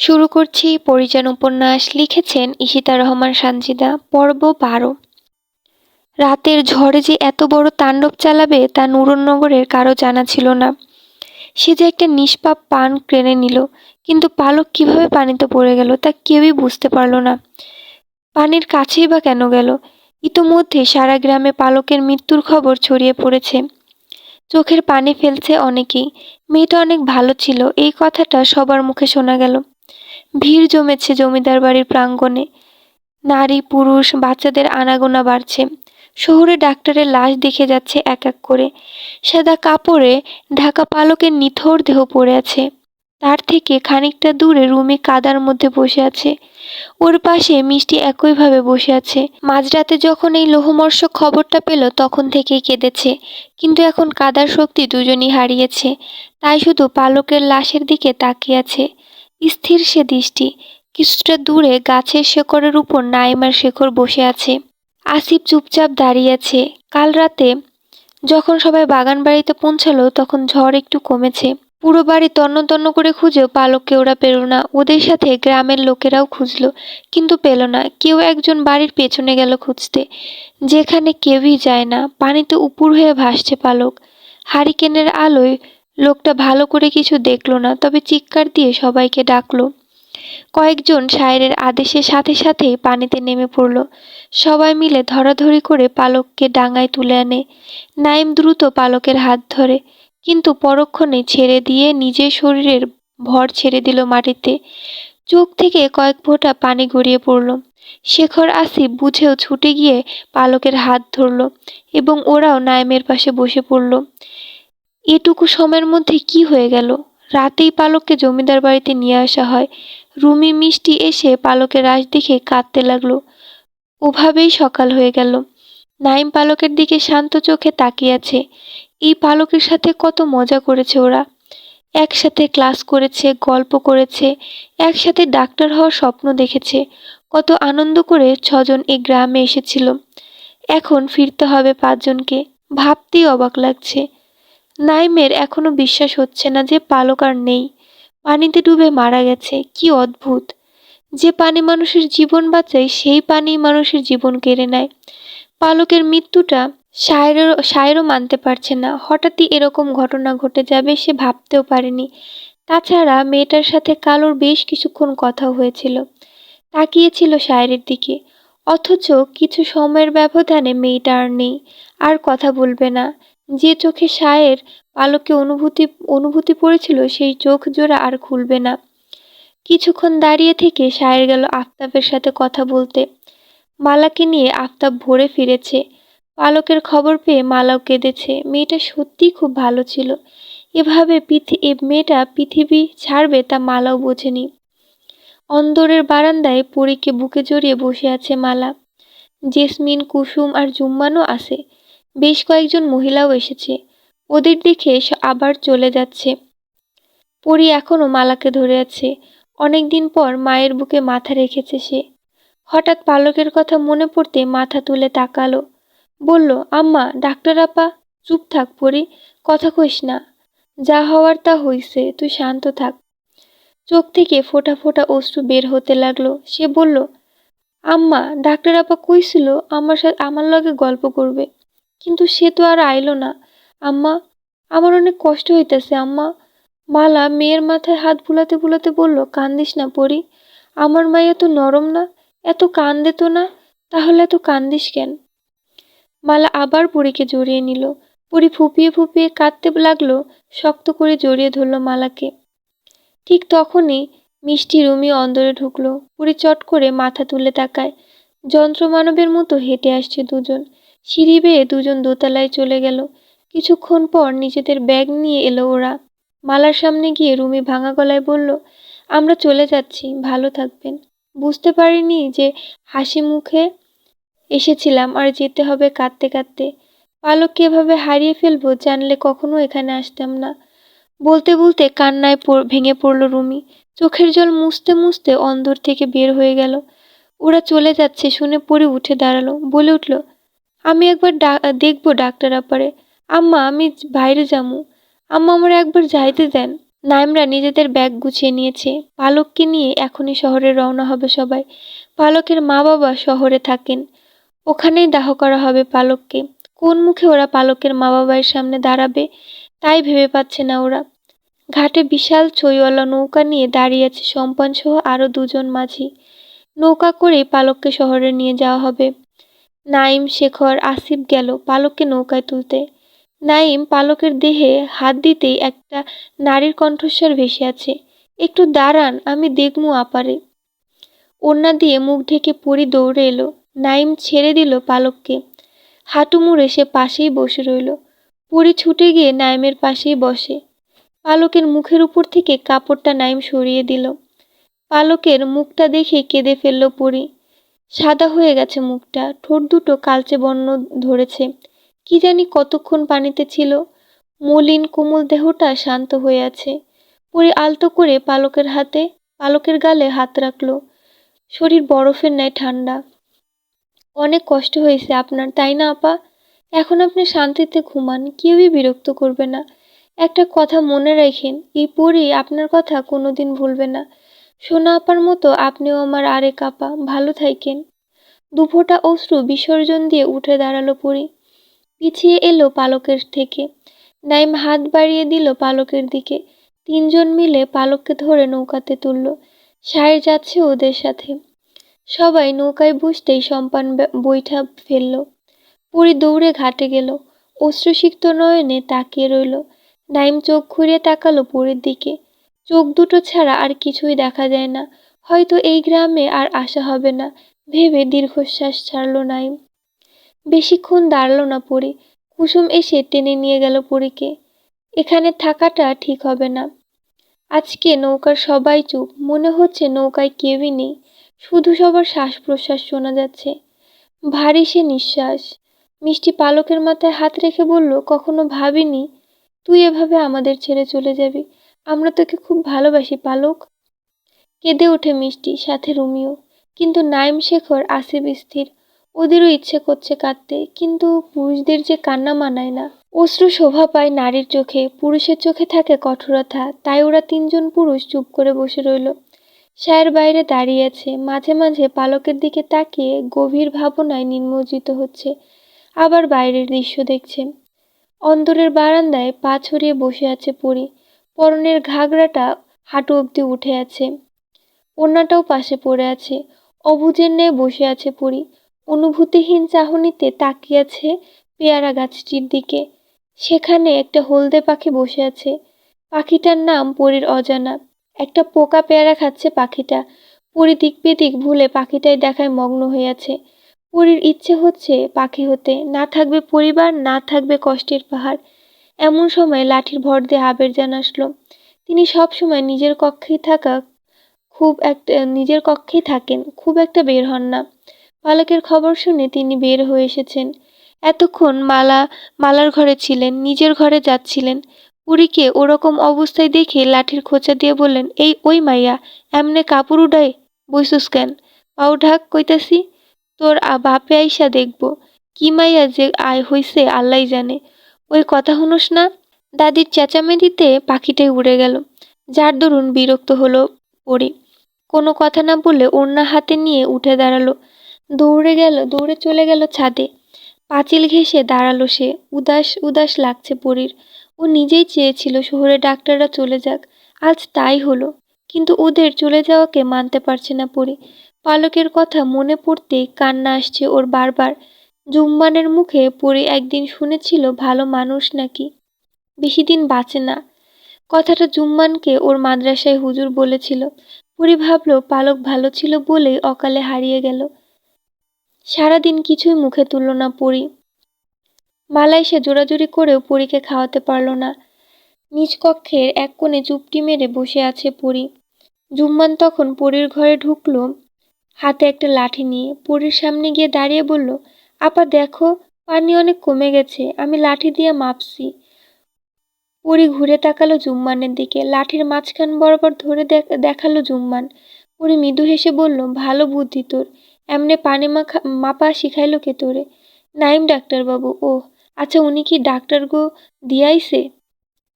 শুরু করছি পরিযান উপন্যাস লিখেছেন ঈশিতা রহমান সানজিদা, পর্ব বারো। রাতের ঝড়ে যে এত বড় তাণ্ডব চালাবে তা নুরনগরের কারও জানা ছিল না। সে যে একটা নিষ্পাপ পান ক্রেনে নিল, কিন্তু পালক কীভাবে পানিতে পড়ে গেল তা কেউই বুঝতে পারল না। পানির কাছেই বা কেন গেল? ইতোমধ্যে সারা গ্রামে পালকের মৃত্যুর খবর ছড়িয়ে পড়েছে। চোখের পানি ফেলছে অনেকেই। মেয়েটা অনেক ভালো ছিল, এই কথাটা সবার মুখে শোনা গেল। ভিড় জমেছে জমিদার বাড়ির প্রাঙ্গণে। নারী, পুরুষ, বাচ্চাদের আনাগোনা বাড়ছে। শহরে ডাক্তারের লাশ দেখে যাচ্ছে এক এক করে। সাদা কাপড়ে ঢাকা পালকের নিথর দেহ পড়ে আছে। তার থেকে খানিকটা দূরে রুমি কাদার মধ্যে বসে আছে। ওর পাশে মিষ্টি একইভাবে বসে আছে। মাঝরাতে যখন এই লোহমর্ষ খবরটা পেল, তখন থেকেই কেঁদেছে। কিন্তু এখন কাদার শক্তি দুজনই হারিয়েছে। তাই শুধু পালকের লাশের দিকে তাকিয়ে আছে। স্থির সে দৃষ্টি। কিছুটা দূরে গাছের শেকড়ের উপর নাইমার শেখর বসে আছে। আসিফ চুপচাপ দাঁড়িয়ে আছে। কাল রাতে যখন সবাই বাগান বাড়িতে পৌঁছালো, তখন ঝড় একটু কমেছে। পুরো বাড়ি তন্ন তন্ন করে খুঁজেও পালককে ওরা পেল না। ওদের সাথে গ্রামের লোকেরাও খুঁজলো, কিন্তু পেল না। কেউ একজন বাড়ির পেছনে গেল খুঁজতে। যেখানে কেউই যায় না। পানিতে উপুর হয়ে ভাসছে পালক। হারিকেনের আলোয় লোকটা ভালো করে কিছু দেখল না, তবে চিৎকার দিয়ে সবাইকে ডাকলো। কয়েকজন শায়েরের আদেশের সাথে সাথেই পানিতে নেমে পড়ল। সবাই মিলে ধরাধরি করে পালককে ডাঙায় তুলে আনে। নাইম দ্রুত পালকের হাত ধরে, কিন্তু পরক্ষণে ছেড়ে দিয়ে নিজের শরীরের ভর ছেড়ে দিল মাটিতে। চোখ থেকে কয়েক ফোঁটা পানি গড়িয়ে পড়ল। শেখর আসিফ বুঝেও ছুটে গিয়ে পালকের হাত ধরল এবং ওরাও নাইমের পাশে বসে পড়ল। এটুকু সময়ের মধ্যে কি হয়ে গেল? রাতেই পালককে জমিদার বাড়িতে নিয়ে আসা হয়। রুমি মিষ্টি এসে পালকের রাশ দেখে কাঁদতে লাগল। ওভাবেই সকাল হয়ে গেল। নাইম পালকের দিকে শান্ত চোখে তাকিয়ে আছে। এই পালকের সাথে কত মজা করেছে ওরা। একসাথে ক্লাস করেছে, গল্প করেছে, একসাথে ডাক্তার হওয়ার স্বপ্ন দেখেছে। কত আনন্দ করে ছজন এই গ্রামে এসেছিল। এখন ফিরতে হবে পাঁচজনকে। ভাবতেই অবাক লাগছে। নাইমের এখনও বিশ্বাস হচ্ছে না যে পালক আর নেই। পানিতে ডুবে মারা গেছে, কি অদ্ভুত। যে পানি মানুষের জীবন বাঁচায়, সেই পানি মানুষের জীবন কেড়ে নেয়। পালকের মৃত্যুটা শায়েরও শায়েরও মানতে পারছে না। হঠাৎই এরকম ঘটনা ঘটে যাবে সে ভাবতেও পারেনি। তাছাড়া মেয়েটার সাথে কালোর বেশ কিছুক্ষণ কথা হয়েছিল। তাকিয়েছিল শায়েরের দিকে। অথচ কিছু সময়ের ব্যবধানে মেয়েটা আর নেই। আর কথা বলবে না। যে চোখে সায়ের পালকে অনুভূতি অনুভূতি পড়েছিল, সেই চোখ জোড়া আর খুলবে না। কিছুক্ষণ দাঁড়িয়ে থেকে সায়ের গেল আফতাবের সাথে কথা বলতে। মালাকে নিয়ে আফতাব ভোরে ফিরেছে। পালকের খবর পেয়ে মালাও কেঁদেছে। মেয়েটা সত্যিই খুব ভালো ছিল। এভাবে পৃথি, এ মেয়েটা পৃথিবী ছাড়বে তা মালাও বোঝেনি। অন্দরের বারান্দায় পরীকে বুকে জড়িয়ে বসে আছে মালা। জেসমিন, কুসুম আর জুম্মানও আছে। বেশ কয়েকজন মহিলাও এসেছে। ওদের দেখে আবার চলে যাচ্ছে। পরি এখনও মালাকে ধরে আছে। অনেকদিন পর মায়ের বুকে মাথা রেখেছে সে। হঠাৎ পালকের কথা মনে পড়তে মাথা তুলে তাকালো। বলল, আম্মা, ডাক্তার আপা, চুপ থাক পরি, কথা কইস না। যা হওয়ার তা হইছে, তুই শান্ত থাক। চোখ থেকে ফোঁটা ফোটা অশ্রু বের হতে লাগল। সে বলল, আম্মা, ডাক্তার আপা কইছিল আমার সাথে আমার লগে গল্প করবে। কিন্তু সে তো আর আইলো না। আম্মা, আমার অনেক কষ্ট হইতেছে, আম্মা। মালা মেয়ের মাথায় হাত বুলাতে বুলাতে বলল, কান্দিস না পরি, আমার মা এত নরম না, এত কান্দে তো না, তাহলে এত কান্দিস কেন? মালা আবার পরীকে জড়িয়ে নিল। পরি ফুপিয়ে ফুপিয়ে কাঁদতে লাগল, শক্ত করে জড়িয়ে ধরল মালাকে। ঠিক তখনই মিষ্টি রুমি অন্দরে ঢুকলো। পুরি চট করে মাথা তুলে তাকায়। যন্ত্রমানবের মতো হেঁটে আসছে দুজন। সিঁড়ি বেয়ে দুজন দোতলায় চলে গেল। কিছুক্ষণ পর নিজেদের ব্যাগ নিয়ে এলো ওরা। মালার সামনে গিয়ে রুমি ভাঙা গলায় বলল, আমরা চলে যাচ্ছি, ভালো থাকবেন। বুঝতে পারিনি যে হাসি মুখে এসেছিলাম আর যেতে হবে কাঁদতে কাঁদতে। পালককে এভাবে হারিয়ে ফেলব জানলে কখনো এখানে আসতাম না। বলতে বলতে কান্নায় ভেঙে পড়ল রুমি। চোখের জল মুছতে মুছতে অন্দর থেকে বের হয়ে গেল। ওরা চলে যাচ্ছে শুনে পরে উঠে দাঁড়াল। বলে উঠল আমি একবার দেখব ডাক্তার আপারে। আম্মা, আমি বাইরে যামু আম্মা আমার একবার যাইতে দেন। নাইমরা নিজেদের ব্যাগ গুছিয়ে নিয়েছে। পালককে নিয়ে এখনই শহরে রওনা হবে সবাই। পালকের মা বাবা শহরে থাকেন। ওখানেই দাহ করা হবে পালককে কোন মুখে ওরা পালকের মা বাবার সামনে দাঁড়াবে, তাই ভেবে পাচ্ছে না ওরা। ঘাটে বিশাল চইওয়ালা নৌকা নিয়ে দাঁড়িয়ে আছে সম্পান সহ আরও দুজন মাঝি। নৌকা করেই পালককে শহরে নিয়ে যাওয়া হবে। নাইম শেখর আসিফ গেল পালককে নৌকায় তুলতে। নাইম পালকের দেহে হাত দিতেই একটা নারীর কণ্ঠস্বর ভেসে আছে। একটু দাঁড়ান, আমি দেখমু আপারে। ওড়না দিয়ে মুখ ঢেকে পরি দৌড়ে এলো। নাইম ছেড়ে দিল পালককে। হাঁটু মুড়ে সে পাশেই বসে রইল। পরি ছুটে গিয়ে নাইমের পাশেই বসে। পালকের মুখের উপর থেকে কাপড়টা নাইম সরিয়ে দিল। পালকের মুখটা দেখে কেঁদে ফেলল পরি। সাদা হয়ে গেছে মুখটা, ঠোঁট দুটো কালচে বর্ণ ধরেছে। কি জানি কতক্ষণ পানিতে ছিল। মলিন কোমল দেহটা শান্ত হয়ে আছে। পরি আলতো করে পালকের হাতে, পালকের গালে হাত রাখল। শরীর বরফের ন্যায় ঠান্ডা। অনেক কষ্ট হয়েছে আপনার, তাই না আপা? এখন আপনি শান্তিতে ঘুমান, কেউই বিরক্ত করবে না। একটা কথা মনে রাখেন, এই পরি আপনার কথা কোনোদিন ভুলবে না। সোনা আপার মতো আপনিও আমার আরেক আপা ভালো থাইকেন। দুফোঁটা অশ্রু বিসর্জন দিয়ে উঠে দাঁড়াল পরি। পিছিয়ে এলো পালকের থেকে। নাইম হাত বাড়িয়ে দিল পালকের দিকে। তিনজন মিলে পালককে ধরে নৌকাতে তুলল। সাহের যাচ্ছে ওদের সাথে। সবাই নৌকায় বসতেই সম্পান বৈঠা ফেলল। পুরী দৌড়ে ঘাটে গেল। অশ্রুসিক্ত নয়নে তাকিয়ে রইল। নাইম চোখ ঘুরিয়ে তাকালো পুরীর দিকে। চোখ দুটো ছাড়া আর কিছুই দেখা যায় না। হয়তো এই গ্রামে আর আসা হবে না। ভেবে দীর্ঘশ্বাস ছাড়ল নাইম। বেশিক্ষণ দাঁড়াল না পরি। কুসুম এসে টেনে নিয়ে গেল পরীকে। এখানে থাকাটা ঠিক হবে না। আজকে নৌকার সবাই চুপ। মনে হচ্ছে নৌকায় কেউই নেই। শুধু সবার শ্বাস প্রশ্বাস শোনা যাচ্ছে। ভারী সে নিঃশ্বাস। মিষ্টি পালকের মাথায় হাত রেখে বলল, কখনো ভাবিনি? তুই এভাবে আমাদের ছেড়ে চলে যাবি। আমরা তোকে খুব ভালোবাসি, পালক। কেঁদে ওঠে মিষ্টি, সাথে রুমিও। কিন্তু নাইম শেখর আসিফ স্থির। ওদেরও ইচ্ছে করছে কাঁদতে, কিন্তু পুরুষদের যে কান্না মানায় না। অশ্রু শোভা পায় নারীর চোখে, পুরুষের চোখে থাকে কঠোরতা, তাই ওরা তিনজন পুরুষ চুপ করে বসে রইল। সায়ের বাইরে দাঁড়িয়ে আছে, মাঝে মাঝে পালকের দিকে তাকিয়ে গভীর ভাবনায় নিমজ্জিত হচ্ছে। আবার বাইরের দৃশ্য দেখছে। অন্দরের বারান্দায় পা ছড়িয়ে বসে আছে পরি। পরনের ঘাগরাটা হাঁটু অবধি উঠে আছে। ওড়নাটাও পাশে পড়ে আছে। অবুজের ন্যায় বসে আছে পরি। অনুভূতিহীন চাহনিতে তাকিয়ে আছে পেয়ারা গাছটির দিকে। সেখানে একটা হলদে পাখি বসে আছে। পাখিটার নাম পরীর অজানা। একটা পোকা পেয়ারা খাচ্ছে পাখিটা। পরি দিক বেদিক ভুলে পাখিটাই দেখায় মগ্ন হয়ে আছে। পরীর ইচ্ছে হচ্ছে পাখি হতে। না থাকবে পরিবার, না থাকবে কষ্টের পাহাড়। এমন সময় লাঠির ভর দিয়ে আবেরজান আসলো। তিনি সব সময় নিজের কক্ষেই থাকা, খুব একটা, নিজের কক্ষেই থাকেন, খুব একটা বের হন না। পালকের খবর শুনে তিনি বের হয়ে এসেছেন। এতক্ষণ মালা, মালার ঘরে ছিলেন, নিজের ঘরে যাচ্ছিলেন। পুরীকে ওরকম অবস্থায় দেখে লাঠির খোঁচা দিয়ে বললেন, এই, ওই মাইয়া, এমনে কাপড় উডাই বইসুস কেন? পাও ঢাক কইতাছি, তোর বাপে আইসা দেখব। কি মাইয়া যে আয় হইছে আল্লাহ জানে। ওই কথা শুনোস না? দাদির চেঁচামেচিতে পাখিটাই উড়ে গেল। যার দরুন বিরক্ত হলো পরি। কোনো কথা না বলে ওড়না হাতে নিয়ে উঠে দাঁড়াল। দৌড়ে গেল, দৌড়ে চলে গেল ছাদে। পাঁচিল ঘেঁষে দাঁড়াল সে। উদাস উদাস লাগছে পরীর। ও নিজেই চেয়েছিল শহরে ডাক্তাররা চলে যাক। আজ তাই হলো। কিন্তু ওদের চলে যাওয়াকে মানতে পারছে না পরি। পালকের কথা মনে পড়তেই কান্না আসছে ওর বারবার। জুম্মানের মুখে পরি একদিন শুনেছিল, ভালো মানুষ নাকি? বেশি দিন বাঁচে না। কথাটা জুম্মানকে ওর মাদ্রাসায় হুজুর বলেছিল। পরি ভাবলো, পালক ভালো ছিল বলেই অকালে হারিয়ে গেল। সারাদিন কিছুই মুখে তুলল না পরি। মালাই সে জোরাজুরি করেও পরীকে খাওয়াতে পারল না। নিজ কক্ষের এক কোণে চুপটি মেরে বসে আছে পরি। জুম্মান তখন পরীর ঘরে ঢুকলো, হাতে একটা লাঠি নিয়ে। পরীর সামনে গিয়ে দাঁড়িয়ে বলল আপা দেখো, পানি অনেক কমে গেছে, আমি লাঠি দিয়ে মাপছি। পরি ঘুরে তাকালো জুম্মানের দিকে, লাঠির মাঝখান বরাবর ধরে দেখ- দেখাল জুম্মান। পরি মৃদু হেসে বলল, ভালো বুদ্ধি তোর, এমনে পানি মাখা, মাপা শিখাইলো কে তোরে? নাইম ডাক্তারবাবু ও আচ্ছা উনি কি ডাক্তার গো দিয়াইছে?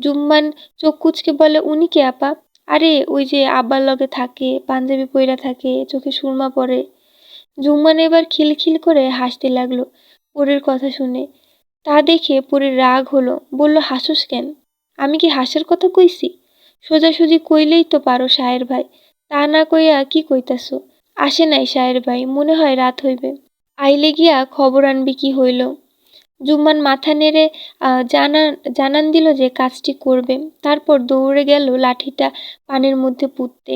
জুম্মান চোখ কুচকে বলে উনি কে আপা? আরে, ওই যে আব্বার লগে থাকে, পাঞ্জাবি পইরা থাকে, চোখে সুরমা পরে। জুম্মান এবার খিলখিল করে হাসতে লাগল পরীর কথা শুনে। তা দেখে পরীর রাগ হলো, বলল, হাসুস কেন? আমি কি হাসার কথা কইছি? সোজাসুজি কইলেই তো পারো শায়ের ভাই। তা না কইয়া কি কইতাছো? আসে নাই শায়ের ভাই, মনে হয় রাত হইবে। আইলে গিয়া খবর আনবি কি হইল? জুম্মান মাথা নেড়ে জানান জানান দিল যে কাজটি করবে। তারপর দৌড়ে গেল লাঠিটা পানির মধ্যে পুঁততে।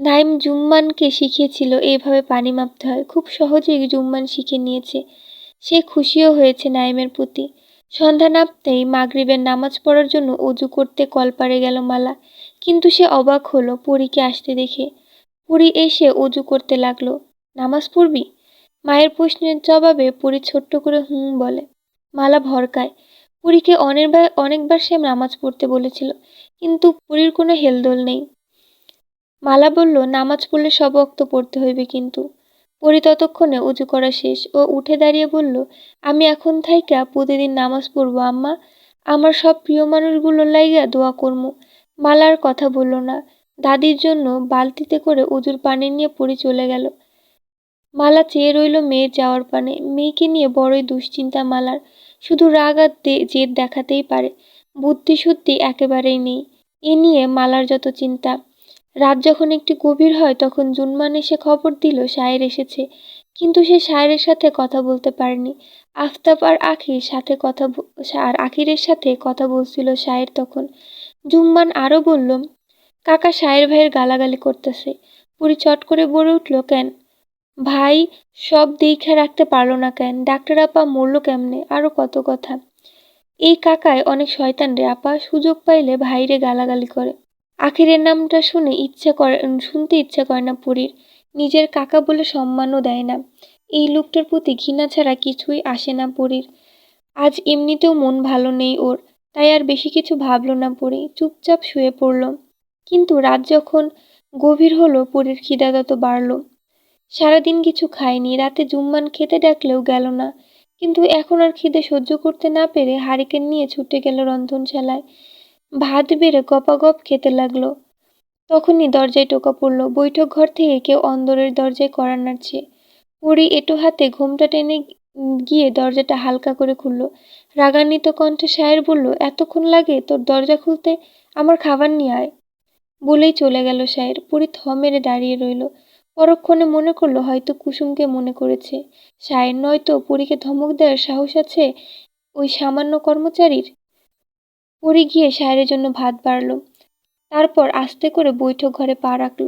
নাইম জুম্মানকে শিখিয়েছিল এইভাবে পানি মাপতে হয়। খুব সহজেই জুম্মান শিখে নিয়েছে। সে খুশিও হয়েছে নাইমের প্রতি। সন্ধ্যা নামতেই মাগরিবের নামাজ পড়ার জন্য অজু করতে কলপারে গেল মালা। কিন্তু সে অবাক হলো পরীকে আসতে দেখে। পুরী এসে অজু করতে লাগল। নামাজ পড়বি? মায়ের প্রশ্নের জবাবে পুরী ছোট্ট করে হুম বলে। মালা ভরকায়। পুরীকে অনেকবার অনেকবার সে নামাজ পড়তে বলেছিল। কিন্তু পুরীর কোনো হেলদোল নেই। মালা বলল, নামাজ পড়লে সব অক্ত পড়তে হইবে কিন্তু। পরি ততক্ষণে উজু করা শেষ ও উঠে দাঁড়িয়ে বলল, আমি এখন থাইকা প্রতিদিন নামাজ পড়ব, আম্মা। আমার সব প্রিয় মানুষগুলোর লাইগা দোয়া করমু। মালার কথা বলল না। দাদির জন্য বালতিতে করে উজুর পানি নিয়ে পরি চলে গেল। মালা চেয়ে রইল মেয়ের যাওয়ার পানে। মেয়েকে নিয়ে বড়ই দুশ্চিন্তা মালার। শুধু রাগ আর জেদ দেখাতেই পারে। বুদ্ধি শুদ্ধি একেবারেই নেই। এ নিয়ে মালার যত চিন্তা। রাত যখন একটু গভীর হয়, তখন জুনমান এসে খবর দিল সায়ের এসেছে। কিন্তু সে শায়েরের সাথে কথা বলতে পারেনি। আফতাব আর আখির সাথে কথা আর আখিরের সাথে কথা বলছিল সায়ের তখন। জুম্মান আরও বলল, কাকা সায়ের ভাইয়ের গালাগালি করতেছে। পুরি চট করে বলে উঠল, কেন? ভাই, সব দেখে রাখতে পারল না কেন? ডাক্তার আপা মরল কেমনে? আরও কত কথা? এই কাকায় অনেক শয়তান রে আপা। সুযোগ পাইলে ভাইরে গালাগালি করে। আখিরের নামটা শুনে ইচ্ছা করে, শুনতে ইচ্ছা করে না পুরীর। নিজের কাকা বলে সম্মানও দেয় না। এই লোকটার প্রতি ঘৃণা ছাড়া কিছুই আসে না পুরীর। আজ এমনিতেও মন ভালো নেই ওর, তাই আর বেশি কিছু ভাবলো না পুরী, চুপচাপ শুয়ে পড়ল। কিন্তু রাত যখন গভীর হলো, পুরীর খিদা তত বাড়ল। সারাদিন কিছু খায়নি, রাতে জুম্মান খেতে ডাকলেও গেল না। কিন্তু এখন আর খিদে সহ্য করতে না পেরে হারিকেন নিয়ে ছুটে গেল রন্ধনশালায়। ভাত বেড়ে গপাগপ খেতে লাগল। তখনই দরজায় টোকা পড়ল। বৈঠক ঘর থেকে কেউ অন্দরের দরজায় কড়া নাড়ছে। পরি এটো হাতে ঘোমটা টেনে গিয়ে দরজাটা হালকা করে খুলল। রাগান্বিত কণ্ঠে সায়ের বলল, এতক্ষণ লাগে তোর দরজা খুলতে? আমার খাবার নিয়ে আয়। বলেই চলে গেল সায়ের পুরি থ মেরে দাঁড়িয়ে রইল। পরক্ষণে মনে করল, হয়তো কুসুমকে মনে করেছে। সায়ের নয়তো পুরীকে ধমক দেওয়ার সাহস আছে ওই সামান্য কর্মচারীর? পরি গিয়ে সায়ের জন্য ভাত বাড়ল। তারপর আস্তে করে বৈঠক ঘরে পা রাখল।